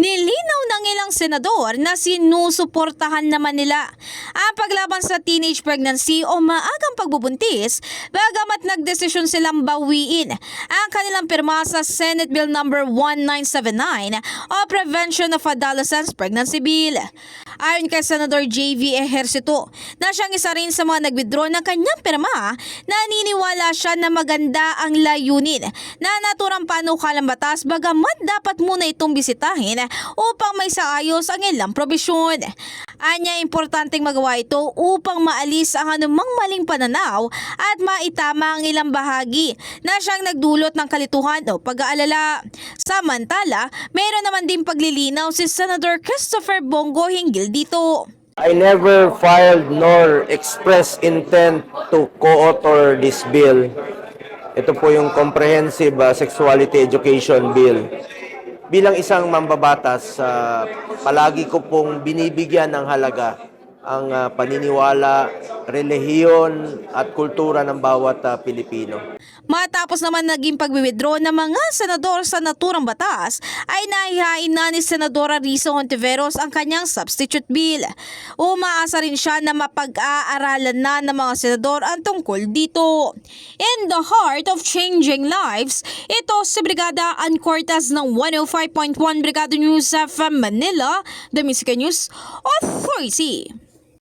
Nilinaw ng ilang senador na sinusuportahan naman nila ang paglaban sa teenage pregnancy o maagang pagbubuntis bagamat nagdesisyon silang bawiin ang kanilang pirma sa Senate Bill number 1979 o Prevention of Adolescents Pregnancy Bill. Ayon kay Senador J.V. Ejercito na siyang isa rin sa mga nag-withdraw ng kanyang pirma, naniniwala siya na maganda ang layunin na naturang panukalang batas bagamat dapat muna itong bisitahin upang may saayos ang ilang probisyon. Anya, importanteng magawa ito upang maalis ang anumang maling pananaw at maitama ang ilang bahagi na siyang nagdulot ng kalituhan o pag-aalala. Samantala, mayroon naman din paglilinaw si Senator Christopher Bongo hinggil dito. I never filed nor expressed intent to co-author this bill. Ito po yung Comprehensive uh, Sexuality Education Bill. Bilang isang mambabatas, uh, palagi ko pong binibigyan ng halaga ang uh, paniniwala, relihiyon at kultura ng bawat uh, Pilipino. Matapos naman naging pagwi-withdraw ng mga senador sa naturang batas, ay nahihain na ni Senadora Risa Hontiveros ang kanyang substitute bill. Umaasa rin siya na mapag-aaralan na ng mga senador ang tungkol dito. In the heart of changing lives, ito si Brigada Ann Cortez ng 105.1 Brigada News FM Manila, The Music News Authority.